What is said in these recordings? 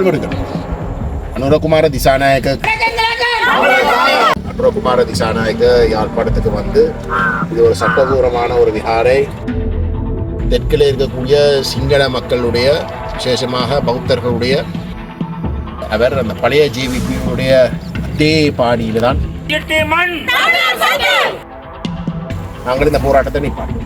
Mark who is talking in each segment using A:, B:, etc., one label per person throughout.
A: விடுங்கள் அனுரகுமார திசாநாயக்க. அனுரகுமார திசாநாயக்க யாழ்ப்பாணத்துக்கு வந்து இது ஒரு சட்டபூர்வமான ஒரு விஹாரை தெற்கில் இருக்கக்கூடிய சிங்கள மக்களுடைய விசேஷமாக பௌத்தர்களுடைய அவர் அந்த பழைய ஜேவிபியுடைய அதே பாணியில தான் நாங்கள் இந்த போராட்டத்தை நிற்பாங்க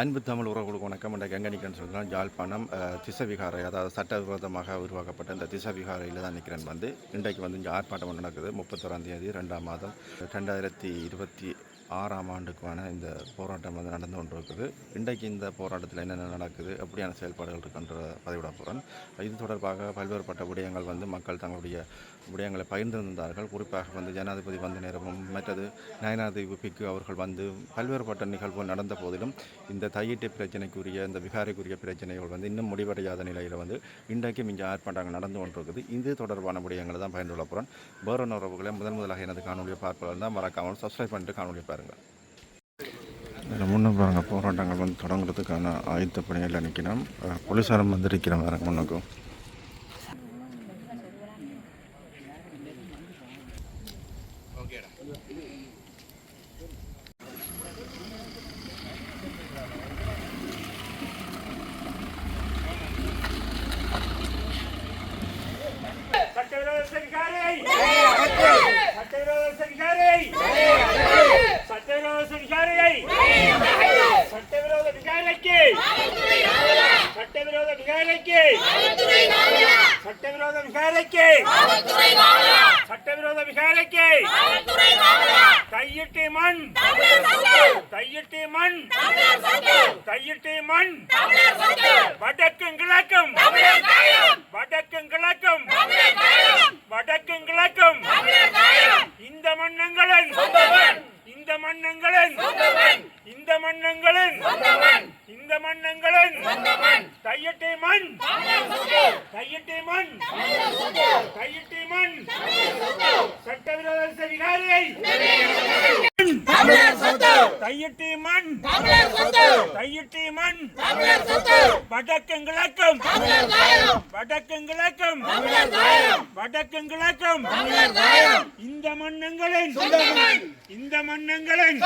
B: அன்பு தமிழ் உறவுகளுக்கு வணக்கம். என்ற கங்கனிக்கன் சொல்கிறேன் யாழ்ப்பாணம் திசவிகாரை அதாவது சட்டவிரோதமாக உருவாக்கப்பட்ட இந்த திசவிகாரையில் தான் நிற்கிறேன் வந்து. இன்றைக்கு வந்து இங்கே ஆர்ப்பாட்டம் ஒன்று நடக்குது. முப்பத்தோராம் தேதி ரெண்டாம் மாதம் ரெண்டாயிரத்தி இருபத்தி ஆறாம் ஆண்டுக்கான இந்த போராட்டம் வந்து நடந்து கொண்டு இருக்குது இன்றைக்கு இந்த போராட்டத்தில் என்னென்ன நடக்குது எப்படியான செயல்பாடுகள் இருக்குன்ற பதிவிட போகிறேன் இது தொடர்பாக பல்வேறுபட்ட விடயங்கள் வந்து மக்கள் தங்களுடைய விடயங்களை பகிர்ந்திருந்தார்கள். குறிப்பாக வந்து ஜனாதிபதி வந்த நேரமும் மற்றது நயனாதிபதி பிக்கு அவர்கள் வந்து பல்வேறுபட்ட நிகழ்வு நடந்த போதிலும் இந்த தையீட்டு பிரச்சனைக்குரிய இந்த விகாரைக்குரிய பிரச்சனைகள் வந்து இன்னும் முடிவடையாத நிலையில் வந்து இன்றைக்கும் இங்கே ஆர்ப்பாட்டங்கள் நடந்து கொண்டிருக்குது. இது தொடர்பான விடயங்களை தான் பகிர்ந்துள்ள போகிறேன் வேறு உறவுகளை முதன் முதலாக எனது காணொலியை பார்ப்பதால் தான் மறக்காமல் சப்ஸ்கிரைப் பண்ணிட்டு காணொலியை பாருங்கள் இதில் முன்ன பாருங்க போராட்டங்கள் வந்து தொடங்குறதுக்கான ஆயுத்த பணிகளில் நிற்கணும் போலீஸாரும் வந்து இருக்கிற பாருங்க முன்னுக்கும்
C: சட்டவிரோத சட்டவிரோத சட்டவிரோத சரிகாரை சட்டவிரோத விகாரைக்கு சட்டவிரோத விகாரைக்கு சட்டவிரோத விகாரைக்கு சட்டவிரோத விகாரைக்கு கையிட்டு மண் கையிட்டு மண் கையிட்டு மண் வடக்கும் கிழக்கும் வடக்கும் கிழக்கும் வடக்கும் கிழக்கும் இந்த மன்னங்களின் இந்த மன்னங்களின் இந்த மன்னங்களின். இந்த மன்னங்களின். கையிட்டு மண். கையிட்டு மண். கையிட்டு மண். சட்டவிரோத விகாரியை கையிட்டு மண். கையிட்டு மண். வடக்கும் கிழக்கும். வடக்கும் கிழக்கும். வடக்கும் கிழக்கும். இந்த மன்னங்களின் இந்த மன்னங்களின்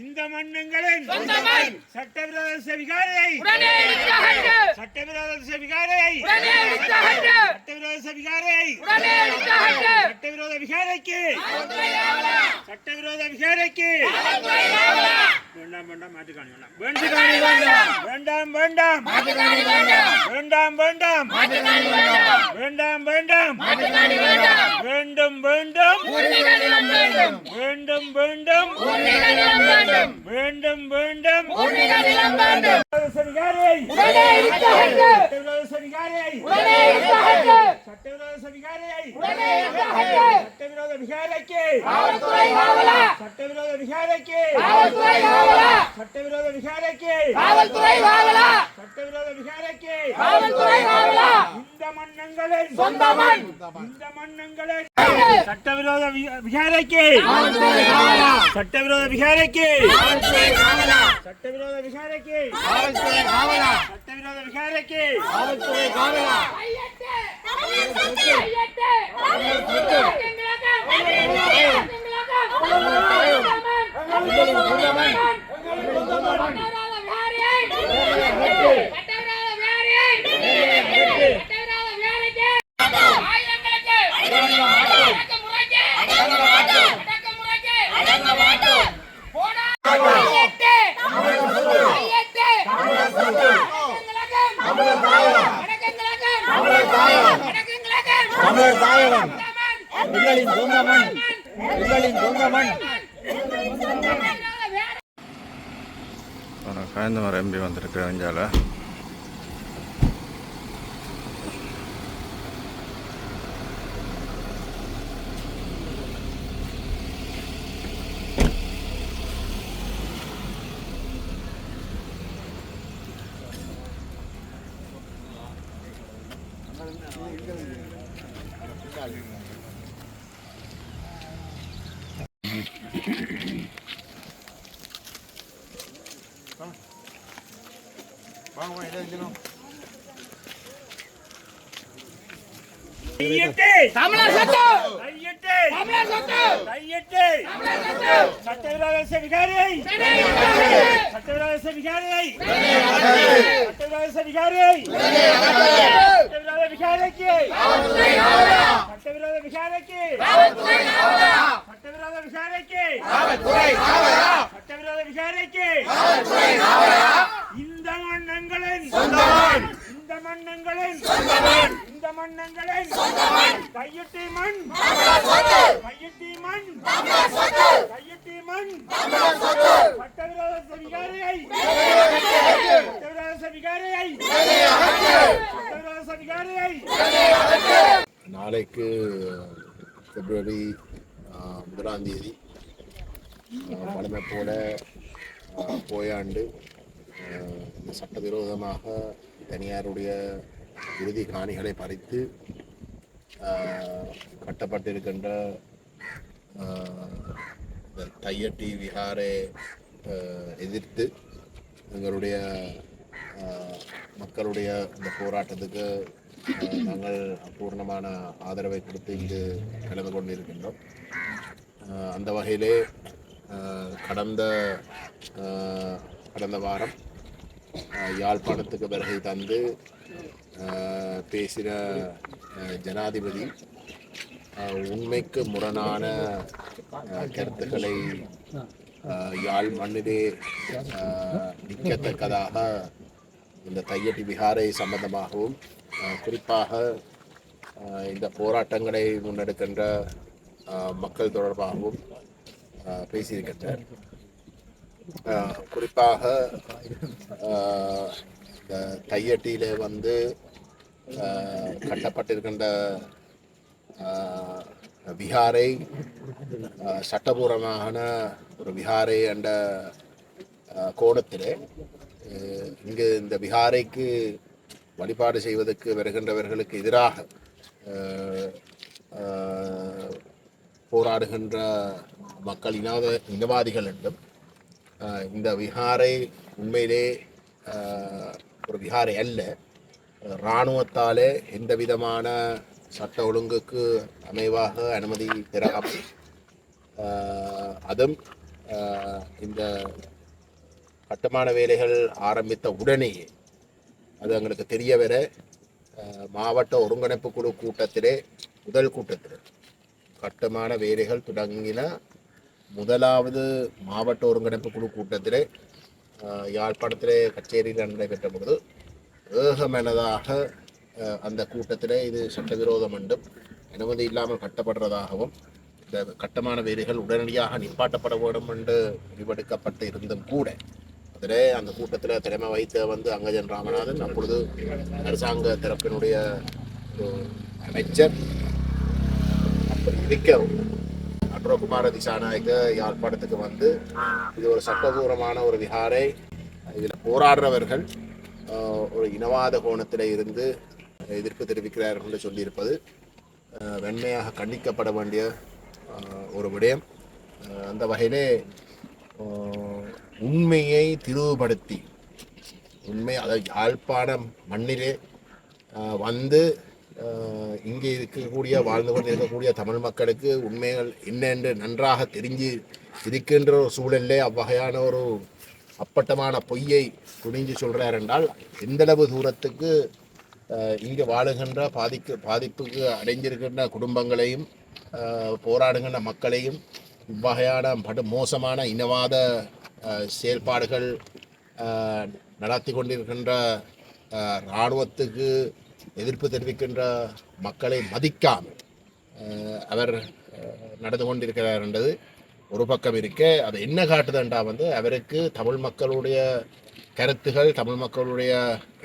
C: இந்த மன்னங்களின் சட்டவிரோத விகாரியை सट्टे विरोध से भिखारे आई उड़ाने रिक्शा हट सट्टे विरोध से भिखारे आई उड़ाने रिक्शा हट सट्टे विरोध भिखारे के सट्टे विरोध भिखारे के வேண்டாம் வேண்டாம் மாட்டுக்காணி வேண்டாம். வேண்டாம். வேண்டாம் வேண்டாம். வேண்டாம் வேண்டாம். வேண்டாம் வேண்டும். வேண்டும் வேண்டும். வேண்டும் வேண்டும். வேண்டும் சரிகாரை சட்டவிரோத சரிகாரை சட்டவிரோத சரிகாரை சட்டவிரோத விகாரைக்கு சட்டவிரோத விகாரைக்கு சட்டவிரோத விகாரைக்கு சட்டவிரோத விகாரைக்கு இந்த மன்னங்களின் இந்த மன்னங்களின் சட்டவிரோத வி- விகாரைக்கு சட்டவிரோத விகாரைக்கு சட்டவிரோத விகாரைக்கு சட்டவிரோத விகாரைக்கு
D: தமிழர் எங்களின் சொந்த மண்
B: கயந்தமர் எம்பி வந்திருக்கு அஞ்சால
E: வாங்க
C: எழுதினோம் சட்டவிரோத சதிகாரியை சட்டவிரோத சதிகாரியை சட்டவிரோத சதிகாரியை சட்டவிரோத விசாரணைக்கு! சட்டவிரோத விசாரணைக்கு! சட்டவிரோத விசாரணைக்கு! சட்டவிரோத விசாரணைக்கு இந்த மன்னங்களின் இந்த மன்னங்களின் இந்த மன்னங்களின் கையெட்டி மண் கையெட்டி மண் கையெட்டி மண் சட்டவிரோத விகாரியை சட்டவிரோத
A: நாளைக்கு பிப்ரவரி முதலாம் தேதி ஆஹ், போல போயாண்டு இந்த சட்டவிரோதமாக தனியாருடைய இறுதி காணிகளை பறித்து கட்டப்பட்டிருக்கின்ற தையட்டி விஹாரை எதிர்த்து எங்களுடைய மக்களுடைய இந்த போராட்டத்துக்கு நாங்கள் பூர்ணமான ஆதரவை கொடுத்து இங்கு கலந்து கொண்டிருக்கின்றோம். அந்த வகையிலே கடந்த கடந்த வாரம் யாழ்ப்பாணத்துக்கு வருகை தந்து பேசின ஜனாதிபதி உண்மைக்கு முரணான கருத்துக்களை யாழ் மண்ணிலே நிற்கத்தக்கதாக இந்த தையட்டி விகாரை சம்பந்தமாகவும் குறிப்பாக இந்த போராட்டங்களை முன்னெடுக்கின்ற மக்கள் தொடர்பாகவும் பேசியிருக்கின்றார் குறிப்பாக இந்த தையட்டியிலே வந்து கட்டப்பட்டிருக்கின்ற விஹாரை சட்டபூர்வமான ஒரு விஹாரை என்ற கோணத்தில் இங்கு இந்த விஹாரைக்கு வழிபாடு செய்வதற்கு வருகின்றவர்களுக்கு எதிராக போராடுகின்ற மக்கள் இனவாத இனவாதிகள் என்றும் இந்த விஹாரை உண்மையிலே ஒரு விஹாரை அல்ல இராணுவத்தாலே எந்த விதமான சட்ட ஒழுங்குக்கு அமைவாக அனுமதி பெறாமல் அதுவும் இந்த கட்டுமான வேலைகள் ஆரம்பித்த உடனேயே அது எங்களுக்கு தெரிய வர மாவட்ட ஒருங்கிணைப்பு குழு கூட்டத்திலே முதல் கூட்டத்தில் கட்டுமான வேலைகள் தொடங்கின முதலாவது மாவட்ட ஒருங்கிணைப்பு குழு கூட்டத்திலே யாழ்ப்பாணத்திலே கச்சேரியில் நடைபெற்ற பொழுது ஏகமனதாக அந்த கூட்டத்திலே இது சட்டவிரோதம் என்றும் அனுமதி இல்லாமல் கட்டப்படுறதாகவும் இந்த கட்டுமான வேலைகள் உடனடியாக நிப்பாட்டப்பட வேண்டும் என்று முடிவெடுக்கப்பட்டு இருந்தும் கூட அதிலே அந்த கூட்டத்தில் திறமை வைத்த வந்து அங்கஜன் ராமநாதன் அப்பொழுது அரசாங்க தரப்பினுடைய அமைச்சர் அப்படி இருக்கவும் அட்ரோகுமார திசாநாயக்க யாழ்ப்பாணத்துக்கு வந்து இது ஒரு சட்டபூர்வமான ஒரு விகாரை. இதில் போராடுறவர்கள் ஒரு இனவாத கோணத்தில் இருந்து எதிர்ப்பு தெரிவிக்கிறார்கள் என்று சொல்லியிருப்பது வெண்மையாக கண்டிக்கப்பட வேண்டிய ஒரு விடயம். அந்த வகையிலே உண்மையை திரிவுபடுத்தி உண்மை அதாவது யாழ்ப்பாணம் மண்ணிலே வந்து இங்கே இருக்கக்கூடிய வாழ்ந்து கொண்டு இருக்கக்கூடிய தமிழ் மக்களுக்கு உண்மைகள் என்ன என்று நன்றாக தெரிஞ்சு இருக்கின்ற ஒரு சூழலிலே அவ்வகையான ஒரு அப்பட்டமான பொய்யை துணிஞ்சு சொல்கிறார் என்றால் எந்தளவு தூரத்துக்கு இங்கே வாழுகின்ற பாதிக்கு பாதிப்புக்கு அடைஞ்சிருக்கின்ற குடும்பங்களையும் போராடுகின்ற மக்களையும் இவ்வகையான படு மோசமான இனவாத செயல்பாடுகள் நடத்தி கொண்டிருக்கின்ற இராணுவத்துக்கு எதிர்ப்பு தெரிவிக்கின்ற மக்களை மதிக்காமல் அவர் நடந்து கொண்டிருக்கிறார் என்றது ஒரு பக்கம் இருக்க. அது என்ன காட்டுதுன்றா வந்து அவருக்கு தமிழ் மக்களுடைய கருத்துகள் தமிழ் மக்களுடைய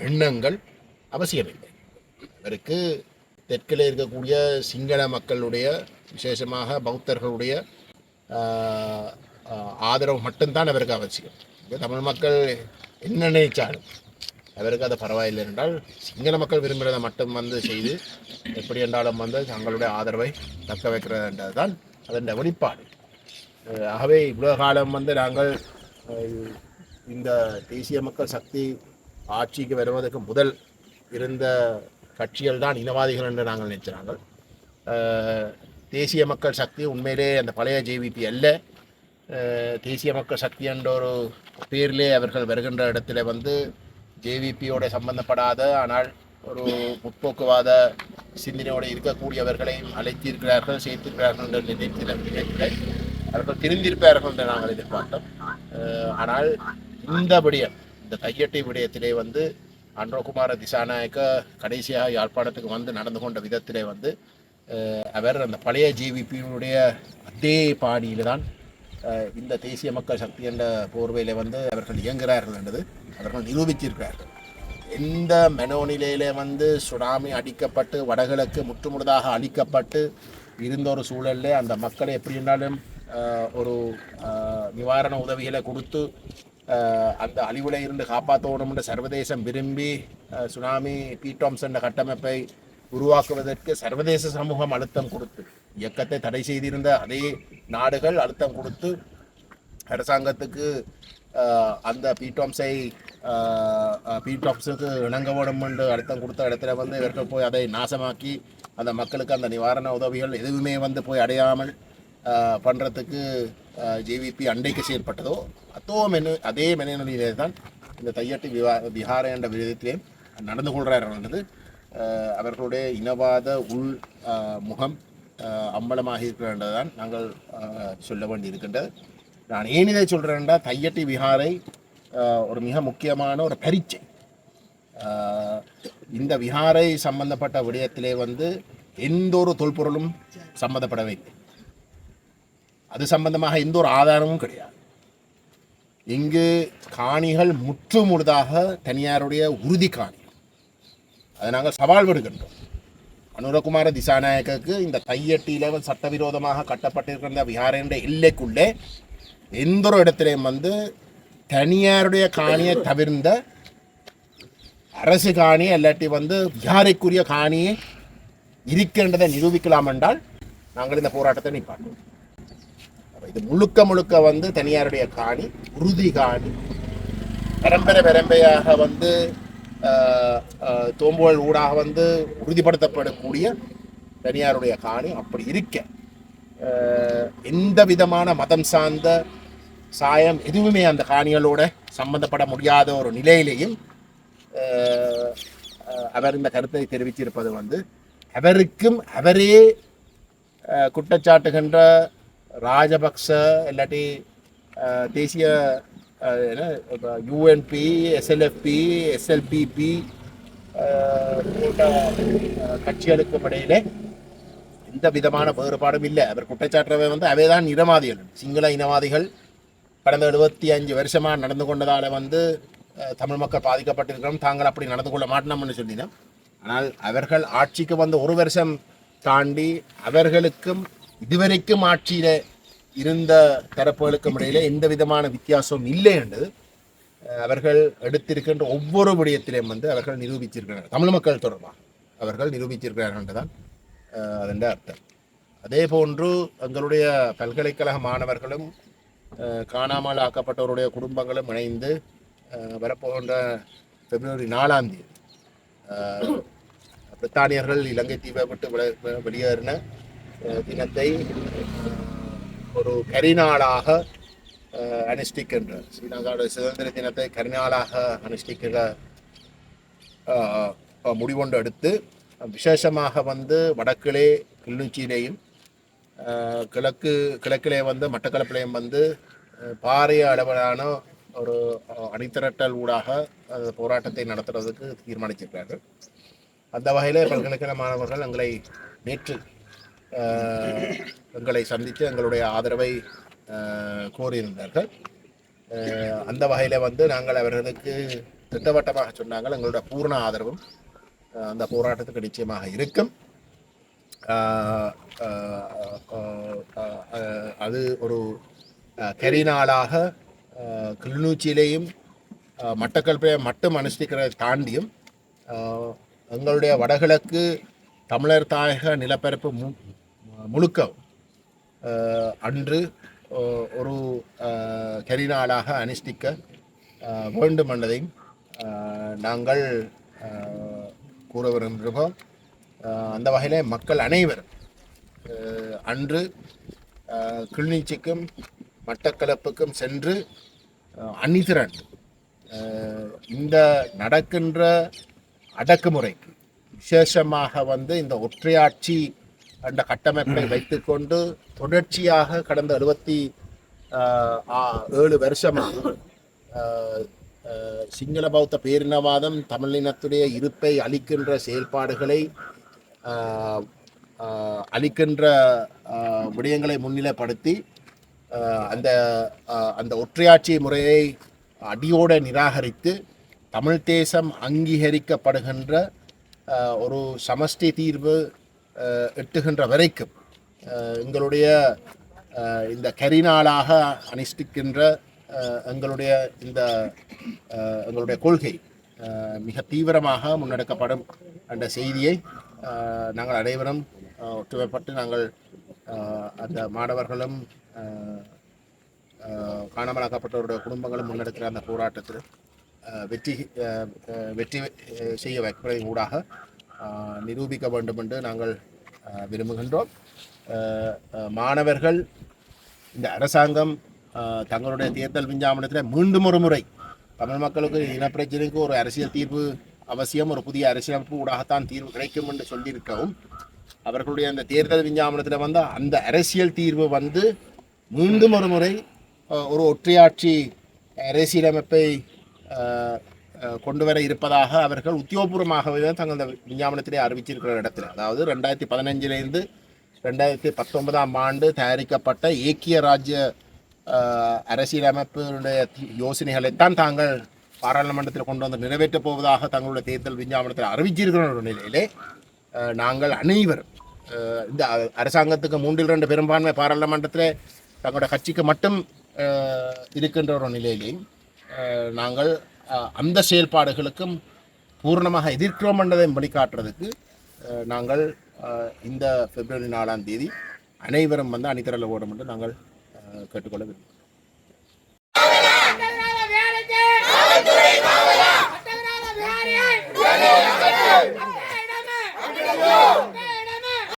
A: எண்ணங்கள் அவசியமில்லை. அவருக்கு தெற்கில் இருக்கக்கூடிய சிங்கள மக்களுடைய விசேஷமாக பௌத்தர்களுடைய ஆதரவு மட்டும்தான் அவருக்கு அவசியம். தமிழ் மக்கள் என்ன நினைச்சாலும் அவருக்கு அது பரவாயில்லை என்றால் சிங்கள மக்கள் விரும்புகிறத மட்டும் வந்து செய்து எப்படி என்றாலும் வந்து தங்களுடைய ஆதரவை தக்க வைக்கிறது என்றதுதான் அதன் வெளிப்பாடு. ஆகவே இவ்வளோ காலம் வந்து நாங்கள் இந்த தேசிய மக்கள் சக்தி ஆட்சிக்கு வருவதற்கு முதல் இருந்த கட்சிகள் தான் இனவாதிகள் என்று நாங்கள் நினைச்சாங்க தேசிய மக்கள் சக்தி உண்மையிலே அந்த பழைய ஜேவிபி அல்ல. தேசிய மக்கள் சக்தி என்ற ஒரு பேரிலே அவர்கள் வருகின்ற இடத்துல வந்து ஜேவிபியோட சம்பந்தப்படாத ஆனால் ஒரு முற்போக்குவாத சிந்தனையோடு இருக்கக்கூடியவர்களையும் அழைத்திருக்கிறார்கள் சேர்த்திருக்கிறார்கள் என்று நினைத்திருக்கிறேன் அவர்கள் திருந்திருப்பார்கள் என்று நாங்கள் எதிர்பார்த்தோம். ஆனால் இந்த விடயம் இந்த கையட்டை விடயத்திலே வந்து அன்றகுமார திசாநாயக்க கடைசியாக யாழ்ப்பாணத்துக்கு வந்து நடந்து கொண்ட விதத்திலே வந்து அவர் அந்த பழைய ஜேவிபியினுடைய அதே பாணியில் தான் இந்த தேசிய மக்கள் சக்தி என்ற போர்வையில் வந்து அவர்கள் இயங்குகிறார்கள் என்றது அவர்கள் நிரூபித்திருக்கிறார்கள். எந்த மனோநிலையில வந்து சுனாமி அடிக்கப்பட்டு வடகிழக்கு முற்றுமுழுதாக அழிக்கப்பட்டு இருந்த ஒரு சூழலில் அந்த மக்களை எப்படி இருந்தாலும் ஒரு நிவாரண உதவிகளை கொடுத்து அந்த அழிவுல இருந்து காப்பாற்றணும் என்று சர்வதேசம் விரும்பி சுனாமி பீட்டாம்ஸ் என்ற கட்டமைப்பை உருவாக்குவதற்கு சர்வதேச சமூகம் அழுத்தம் கொடுத்து இயக்கத்தை தடை செய்திருந்த அதே நாடுகள் அழுத்தம் கொடுத்து அரசாங்கத்துக்கு அந்த பீட்டாம்ஸை பீட்டாம்ஸுக்கு இணங்க என்று அழுத்தம் கொடுத்த இடத்துல வந்து இவர்கள் போய் அதை நாசமாக்கி அந்த மக்களுக்கு அந்த நிவாரண உதவிகள் எதுவுமே வந்து போய் அடையாமல் பண்ணுறதுக்கு ஜேவிபி அண்டைக்கு செயல்பட்டதோ அதோ மெனு அதே மெனநிலையிலே தான் இந்த தையட்டு விவா விஹார என்ற விதத்திலே நடந்து கொள்கிறார் என்பது அவர்களுடைய இனவாத உள் முகம் அம்பலமாக இருக்கிறதான் நாங்கள் சொல்ல சொல்ல வேண்டியிருக்கின்றது. நான் ஏன் இதை சொல்கிறேன்டா தையட்டி விஹாரை ஒரு மிக முக்கியமான ஒரு பரீட்சை. இந்த விஹாரை சம்பந்தப்பட்ட விடயத்திலே வந்து எந்த ஒரு தொல்பொருளும் சம்மந்தப்படவே இல்லை அது சம்பந்தமாக எந்த ஒரு ஆதாரமும் கிடையாது. இங்கு காணிகள் முற்று முழுதாக தனியாருடைய உறுதி காணி அதை நாங்கள் சவால் விடுகின்றோம். அனுரகுமார திசாநாயக்கருக்கு இந்த தையட்டியில சட்டவிரோதமாக கட்டப்பட்டிருக்கிற இந்த எல்லைக்குள்ளே எந்த ஒரு இடத்திலையும் வந்து தனியாருடைய காணியை தவிர்ந்த அரசு காணி இல்லாட்டி வந்து விஹாரைக்குரிய காணியை இருக்கின்றதை நிரூபிக்கலாம் என்றால் நாங்கள் இந்த போராட்டத்தை நிப்பாட்டுவோம். இது முழுக்க முழுக்க வந்து தனியாருடைய காணி உறுதி காணி. பரம்பரை பரம்பரையாக வந்து தோம்புகள் ஊடாக வந்து உறுதிப்படுத்தப்படக்கூடிய தனியாருடைய காணி அப்படி இருக்க. எந்த விதமான மதம் சார்ந்த சாயம் எதுவுமே அந்த காணிகளோட சம்பந்தப்பட முடியாத ஒரு நிலையிலையும் அவர் இந்த கருத்தை தெரிவித்திருப்பது வந்து அவருக்கும் அவரே குற்றச்சாட்டுகின்ற ராஜபக்ச இல்லாட்டி தேசிய தேசிய யூஎன்பி எஸ்எல்எஃப்பி எஸ்எல்பிபி போன்ற uh, கட்சிகளுக்கும் இடையிலே எந்த விதமான வேறுபாடும் இல்லை. அவர் குற்றச்சாட்டுறவை வந்து அவை தான் இனவாதிகள். சிங்கள இனவாதிகள் கடந்த எழுபத்தி அஞ்சு வருஷமாக நடந்து கொண்டதால் வந்து uh, தமிழ் மக்கள் பாதிக்கப்பட்டிருக்கிறோம். தாங்கள் அப்படி நடந்து கொள்ள மாட்டோம்னு சொல்லினோம். ஆனால் அவர்கள் ஆட்சிக்கு வந்து ஒரு வருஷம் தாண்டி அவர்களுக்கும் இதுவரைக்கும் ஆட்சியில் இருந்த தரப்புகளுக்கும் இடையில எந்த விதமான வித்தியாசமும் இல்லை என்று அவர்கள் எடுத்திருக்கின்ற ஒவ்வொரு விடயத்திலையும் வந்து அவர்கள் நிரூபித்திருக்கிறார்கள். தமிழ் மக்கள் தொடர்பாக அவர்கள் நிரூபித்திருக்கிறார்கள் என்றுதான் அதென்ற அர்த்தம். அதே போன்று எங்களுடைய பல்கலைக்கழக மாணவர்களும் காணாமல் ஆக்கப்பட்டவருடைய குடும்பங்களும் இணைந்து வரப்போகின்ற பிப்ரவரி நாலாம் தேதி பிரித்தானியர்கள் இலங்கை தீவை விட்டு வெளியேறின தினத்தை ஒரு கரிநாளாக அனுஷ்டிக்கின்ற. ஸ்ரீலங்காவோட சுதந்திர தினத்தை கரிநாளாக அனுஷ்டிக்கிற முடிவொன்று எடுத்து விசேஷமாக வந்து வடக்கிலே கிளிநொச்சியிலேயும் கிழக்கு கிழக்கிலே வந்து மட்டக்களப்பிலையும் வந்து பாரிய அளவிலான ஒரு அணிதிரட்டல் ஊடாக அந்த போராட்டத்தை நடத்துறதுக்கு தீர்மானிச்சிருக்கிறார்கள். அந்த வகையில் பல்கலைக்கழக மாணவர்கள் எங்களை நேற்று எங்களை சந்தித்து எங்களுடைய ஆதரவை கோரியிருந்தார்கள். அந்த வகையில் வந்து நாங்கள் அவர்களுக்கு திட்டவட்டமாக சொன்னாங்கள் எங்களுடைய பூர்ண ஆதரவும் அந்த போராட்டத்துக்கு நிச்சயமாக இருக்கும். அது ஒரு அஹ், கரிநாளாக கிளிநூச்சியிலேயும் கிளிநொச்சியிலேயும் மட்டும் அனுஷ்டிக்கிறதை தாண்டியும் எங்களுடைய வடகிழக்கு தமிழர் தாயக நிலப்பரப்பு மு முழுக்க அன்று ஒரு கரிநாளாக அனுஷ்டிக்க வேண்டும் என்பதையும் நாங்கள் கூற விரும்புகிறோம். அந்த வகையில் மக்கள் அனைவரும் அன்று கிளிநீச்சிக்கும் மட்டக்களப்புக்கும் சென்று அஹ், அணிதிரண்டு இந்த நடக்கின்ற அடக்குமுறைக்கு விசேஷமாக வந்து இந்த ஒற்றையாட்சி என்ற கட்டமைப்பை வைத்துக்கொண்டு தொடர்ச்சியாக கடந்த எழுபத்தி ஏழு வருஷமாக சிங்கள பௌத்த பேரினவாதம் தமிழினத்துடைய இருப்பை அளிக்கின்ற செயல்பாடுகளை அளிக்கின்ற விடயங்களை முன்னிலைப்படுத்தி அந்த அந்த ஒற்றையாட்சி முறையை அடியோட நிராகரித்து தமிழ் தேசம் அங்கீகரிக்கப்படுகின்ற ஒரு சமஷ்டி தீர்வு எட்டுகின்ற வரைக்கும் எங்களுடைய இந்த கரிநாளாக அனுஷ்டிக்கின்ற எங்களுடைய இந்த எங்களுடைய கொள்கை மிக தீவிரமாக முன்னெடுக்கப்படும் என்ற செய்தியை நாங்கள் அனைவரும் ஒற்றுமைப்பட்டு நாங்கள் அந்த மாணவர்களும் காணாமலாக்கப்பட்டவருடைய குடும்பங்களும் முன்னெடுக்கிற அந்த போராட்டத்தில் வெற்றி வெற்றி செய்ய வைப்பதன் ஊடாக நிரூபிக்க வேண்டும் என்று நாங்கள் விரும்புகின்றோம். மாணவர்கள் இந்த அரசாங்கம் தங்களுடைய தேர்தல் விஞ்ஞாபனத்தில் மீண்டும் ஒரு முறை தமிழ் மக்களுக்கு இனப்பிரச்சனைக்கு ஒரு அரசியல் தீர்வு அவசியம் ஒரு புதிய அரசியலமைப்பு ஊடாகத்தான் தீர்வு கிடைக்கும் என்று சொல்லியிருக்கவும் அவர்களுடைய அந்த தேர்தல் விஞ்ஞாபனத்தில் வந்து அந்த அரசியல் தீர்வு வந்து மீண்டும் ஒரு முறை ஒரு ஒற்றையாட்சி அரசியலமைப்பை கொண்டு வர இருப்பதாக அவர்கள் உத்தியோகபூர்வமாகவே தான் தங்கள் விஞ்ஞாபனத்திலே அறிவிச்சிருக்கிற இடத்துல. அதாவது ரெண்டாயிரத்தி பதினஞ்சிலேருந்து ரெண்டாயிரத்தி பத்தொன்பதாம் ஆண்டு தயாரிக்கப்பட்ட ஏக்கிய ராஜ்ய அரசியலமைப்பினுடைய யோசனைகளைத்தான் தாங்கள் பாராளுமன்றத்தில் கொண்டு வந்து நிறைவேற்றப் போவதாக தங்களுடைய தேர்தல் விஞ்ஞாபனத்தில் அறிவிச்சிருக்கிற நிலையிலே நாங்கள் அனைவரும் இந்த அரசாங்கத்துக்கு மூன்றில் ரெண்டு பெரும்பான்மை பாராளுமன்றத்தில் தங்களுடைய கட்சிக்கு மட்டும் இருக்கின்ற ஒரு நிலையிலே நாங்கள் அந்த செயல்பாடுகளுக்கும் பூர்ணமாக எதிர்க்கிறோம் என்றதை வழிகாட்டுறதுக்கு நாங்கள் இந்த பிப்ரவரி நாலாம் தேதி அனைவரும் வந்து அணிதிரல ஓடும் என்று நாங்கள் கேட்டுக்கொள்ள விரும்புகிறோம் Yeah.